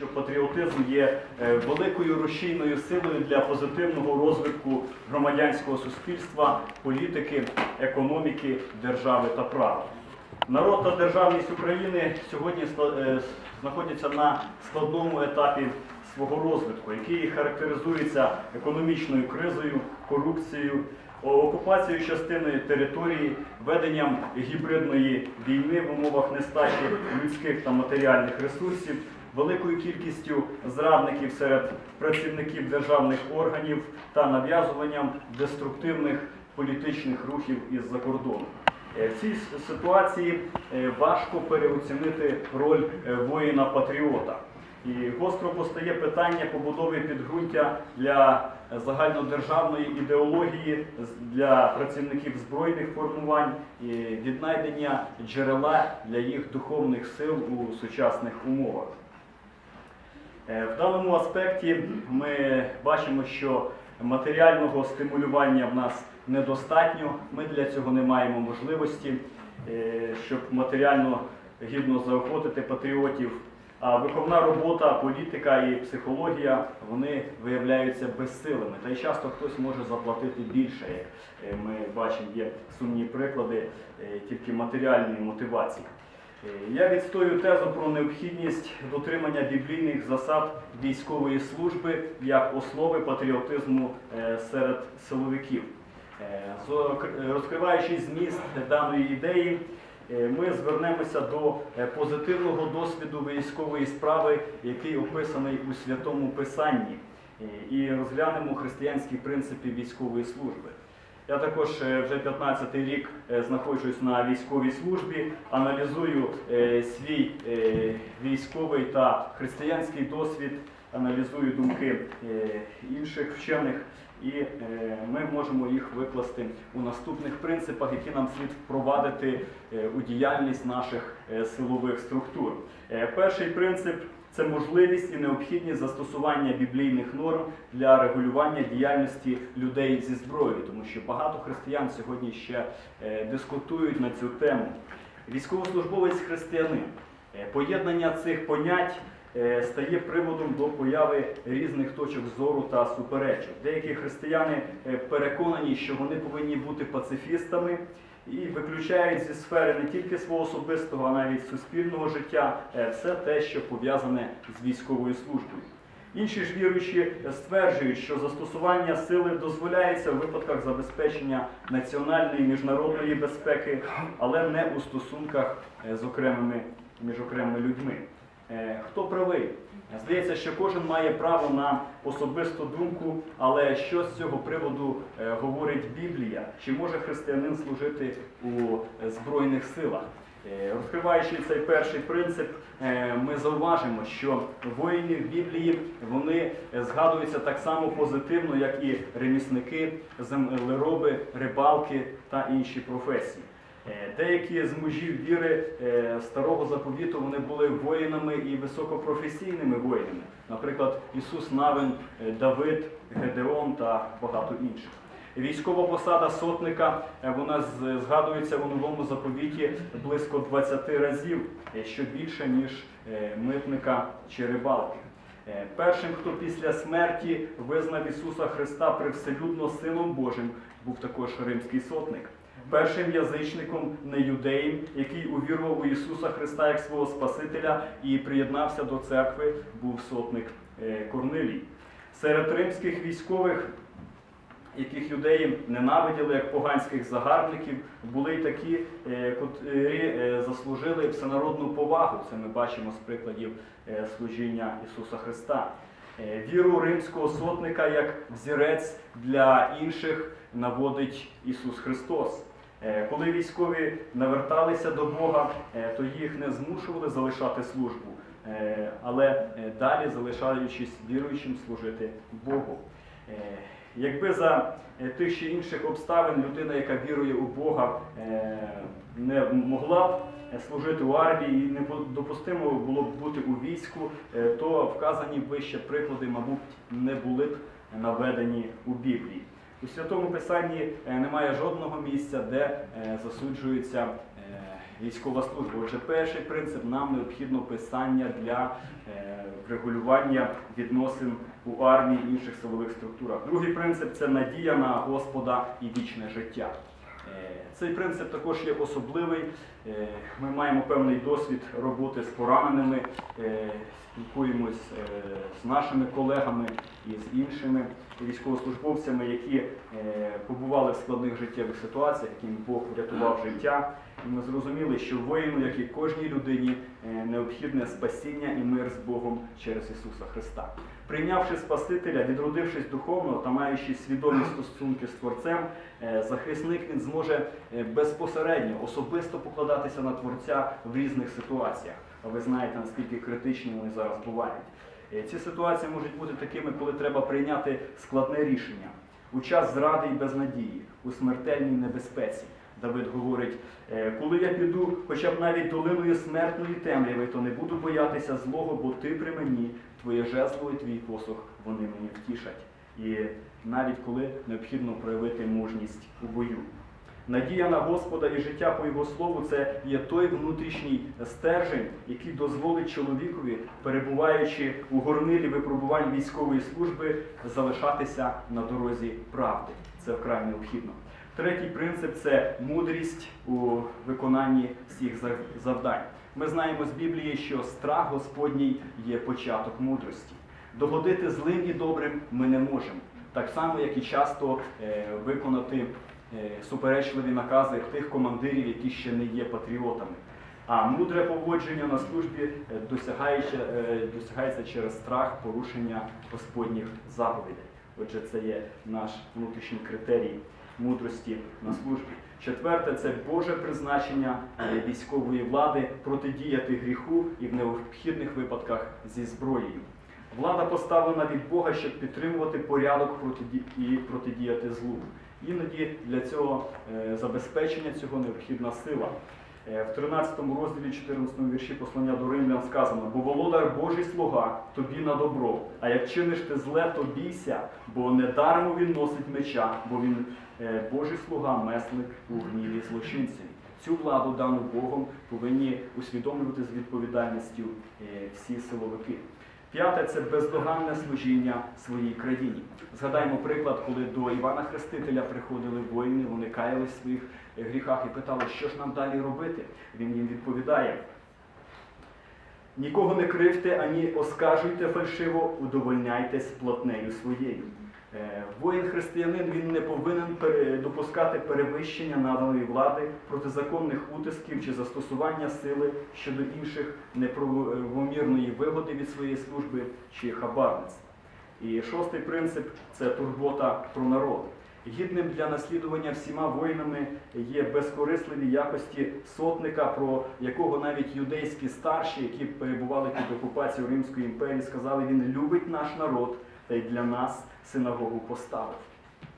що патріотизм є е, великою рушійною силою для позитивного розвитку громадянського суспільства, політики, економіки, держави та права. Народ та державність України сьогодні е, знаходяться на складному етапі свого розвитку, який характеризується економічною кризою, корупцією, окупацією частини території, веденням гібридної війни в умовах нестачі людських та матеріальних ресурсів, великою кількістю зрадників серед працівників державних органів та нав'язуванням деструктивних політичних рухів із-за кордону. Е, В цій ситуації е, важко переоцінити роль е, воїна-патріота. І гостро постає питання побудови підґрунтя для загальнодержавної ідеології для працівників збройних формувань і віднайдення джерела для їх духовних сил у сучасних умовах. Е, В даному аспекті ми бачимо, що матеріального стимулювання в нас недостатньо. Ми для цього не маємо можливості, е, щоб матеріально гідно заохотити патріотів. А виховна робота, політика і психологія вони виявляються безсилими. Та й часто хтось може заплатити більше, як е, ми бачимо, є сумні приклади тільки матеріальної мотивації. Е, Я відстою тезу про необхідність дотримання біблійних засад військової служби як основи патріотизму е, серед силовиків. Е, Розкриваючи зміст даної ідеї, е, ми звернемося до е, позитивного досвіду військової справи, який описаний у Святому Писанні, е, і розглянемо християнські принципи військової служби. Я також е, вже 15-й рік е, знаходжусь на військовій службі, аналізую е, свій військовий та християнський досвід, аналізую думки інших вчених, і ми можемо їх викласти у наступних принципах, які нам слід впровадити у діяльність наших силових структур. Перший принцип це можливість і необхідність застосування біблійних норм для регулювання діяльності людей зі зброєю, тому що багато християн сьогодні ще е, дискутують на цю тему. Військовослужбовець християнин. Е, Поєднання цих понять е, стає приводом до появи різних точок зору та суперечок. Деякі християни переконані, що вони повинні бути пацифістами і виключають зі сфери не тільки свого особистого, а навіть суспільного життя е, все те, що пов'язане з військовою службою. Інші ж віруючі стверджують, що застосування сили дозволяється у випадках забезпечення національної і міжнародної безпеки, але не у стосунках е, з окремими між окремими людьми. Е, Хто правий? Здається, що кожен має право на особисту думку, але що з цього приводу е, говорить Біблія? Чи може християнин служити у е, Збройних силах? Е, Розкриваючи цей перший принцип, ми зауважимо, що воїни в Біблії вони згадуються так само позитивно, як і ремісники, землероби, рибалки та інші професії. Е, Деякі з мужів віри е, старого заповіту вони були воїнами і високопрофесійними воїнами. Наприклад, Ісус Навин, е, Давид, Гедеон та багато інших. Військова посада сотника вона згадується у новому заповіті близько 20 разів, що більше ніж митника чи рибалки. Першим, хто після смерті визнав Ісуса Христа привселюдно Сином Божим, був також римський сотник. Першим язичником неюдеєм, який увірував у Ісуса Христа як свого Спасителя і приєднався до церкви, був сотник е, Корнилій. Серед римських військових яких юдеї ненавиділи як поганських загарбників, були й такі, е, котрі е, заслужили всенародну повагу. Це ми бачимо з прикладів служіння Ісуса Христа. Е, Віру римського сотника як взірець для інших наводить Ісус Христос. Е, Коли військові наверталися до Бога, е, то їх не змушували залишати службу, але далі залишаючись віруючим служити Богу. Якби за тих чи інших обставин людина, яка вірує у Бога, не могла б служити у армії і не бу- допустимо було б бути у війську, е, то вказані вище приклади, мабуть, не були б наведені у Біблії. У Святому Писанні е, немає жодного місця, де е, засуджується е, військова служба. Отже, перший принцип нам необхідно писання для е, врегулювання відносин у армії і інших силових структурах. Другий принцип це надія на Господа і вічне життя. Е, Цей принцип також є особливий. Е, Ми маємо певний досвід роботи з пораненими, спілкуємось е, з нашими колегами і з іншими військовослужбовцями, які е, побували в складних життєвих ситуаціях, яким Бог врятував життя. І ми зрозуміли, що воїну, як і кожній людині, е, необхідне спасіння і мир з Богом через Ісуса Христа. Прийнявши Спасителя, відродившись духовно та маючи свідомі стосунки з Творцем, е, захисник він зможе е, безпосередньо, особисто покладатися на Творця в різних ситуаціях. А ви знаєте, наскільки критичні вони зараз бувають. Ці ситуації можуть бути такими, коли треба прийняти складне рішення у час зради і безнадії, у смертельній небезпеці. Давид говорить, «Е, коли я піду, хоча б навіть долиною смертної темряви, то не буду боятися злого, бо ти при мені, твоє жезло і твій посох, вони мені втішать. І навіть коли необхідно проявити мужність у бою. Надія на Господа і життя по Його слову це є той внутрішній стержень, який дозволить чоловікові, перебуваючи у горнилі випробувань військової служби, залишатися на дорозі правди. Це вкрай необхідно. Третій принцип це мудрість у виконанні всіх завдань. Ми знаємо з Біблії, що страх Господній є початок мудрості. Догодити злим і добрим ми не можемо. Так само, як і часто е, виконати суперечливі накази тих командирів, які ще не є патріотами. А мудре поводження на службі е, досягається, е, досягається через страх порушення Господніх заповідей. Отже, це є наш внутрішній критерій мудрості на службі. Четверте це Боже призначення е, військової влади протидіяти гріху і в необхідних випадках зі зброєю. Влада поставлена від Бога, щоб підтримувати порядок і протидіяти злу. Іноді для цього е, забезпечення цього необхідна сила. Е, В 13 розділі 14 вірші послання до римлян сказано: бо володар Божий слуга тобі на добро, а як чиниш ти зле, то бійся, бо недармо він носить меча, бо він е, Божий слуга, месник у гніві злочинців. Цю владу, дану Богом, повинні усвідомлювати з відповідальністю всі силовики. П'яте це бездоганне служіння своїй країні. Згадаймо приклад, коли до Івана Хрестителя приходили воїни, вони каялись в своїх гріхах і питали, що ж нам далі робити. Він їм відповідає: нікого не кривте, ані оскаржуйте фальшиво, удовольняйтесь платнею своєю. Е, Воїн-християнин він не повинен допускати перевищення наданої влади, протизаконних утисків чи застосування сили щодо інших неправомірної вигоди від своєї служби чи хабарництва. І шостий принцип це турбота про народ. Гідним для наслідування всіма воїнами є безкорисливі якості сотника, про якого навіть юдейські старші, які перебували під окупацією Римської імперії, сказали, він любить наш народ та й для нас синагогу поставив.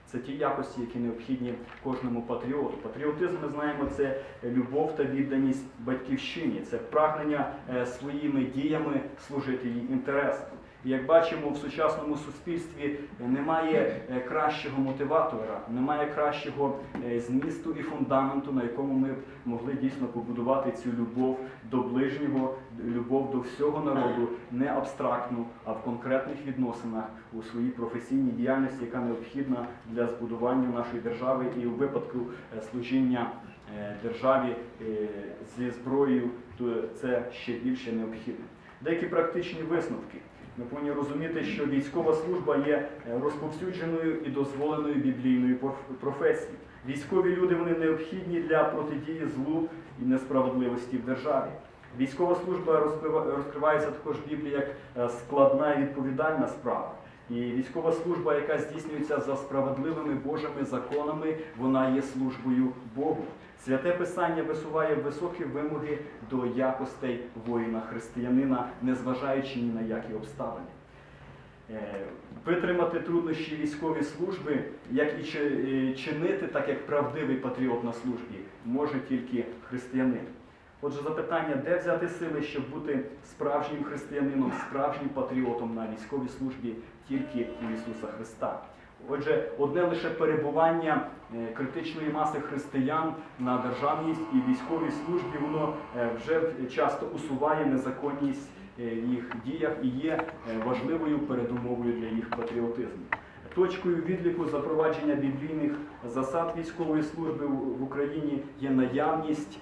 Це ті якості, які необхідні кожному патріоту. Патріотизм, ми знаємо, це любов та відданість батьківщині, це прагнення е, своїми діями служити її інтересам. Як бачимо, в сучасному суспільстві е, немає е, кращого мотиватора, немає кращого е, змісту і фундаменту, на якому ми б могли дійсно побудувати цю любов до ближнього, любов до всього народу, не абстрактну, а в конкретних відносинах у своїй професійній діяльності, яка необхідна для збудування нашої держави і у випадку служіння державі зі зброєю, то це ще більше необхідно. Деякі практичні висновки. Ми повинні розуміти, що військова служба є е, розповсюдженою і дозволеною біблійною професією. Військові люди вони необхідні для протидії злу і несправедливості в державі. Військова служба розкрива- розкривається також в Біблії як е, складна і відповідальна справа. І військова служба, яка здійснюється за справедливими Божими законами, вона є службою Богу. Святе Писання висуває високі вимоги до якостей воїна-християнина, незважаючи ні на які обставини. Е, Витримати труднощі військової служби, як і е, чинити так, як правдивий патріот на службі, може тільки християнин. Отже, запитання, де взяти сили, щоб бути справжнім християнином, справжнім патріотом на військовій службі тільки у Ісуса Христа. Отже, одне лише перебування е, критичної маси християн на державній і військовій службі, воно е, вже часто усуває незаконність е, їх діях і є важливою передумовою для їх патріотизму. Точкою відліку запровадження біблійних засад військової служби в Україні є наявність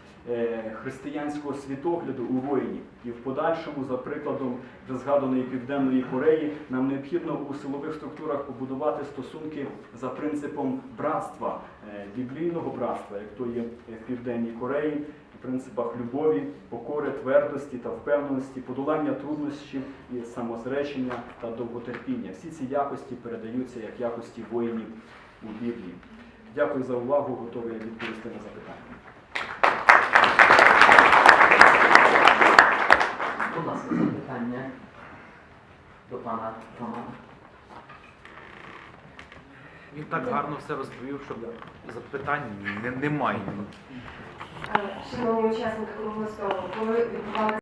християнського світогляду у воїнів. І в подальшому, за прикладом вже згаданої Південної Кореї, нам необхідно у силових структурах побудувати стосунки за принципом братства, е, біблійного братства, як то є в Південній Кореї, принципах любові, покори, твердості та впевненості, подолання труднощів і самозречення та довготерпіння. Всі ці якості передаються як якості воїнів у Біблії. Дякую за увагу, готовий відповісти на запитання. Будь ласка, запитання до пана Романа. Він так гарно все розповів, що запитань не, немає. Шановні учасники круглого столу, коли відбувалися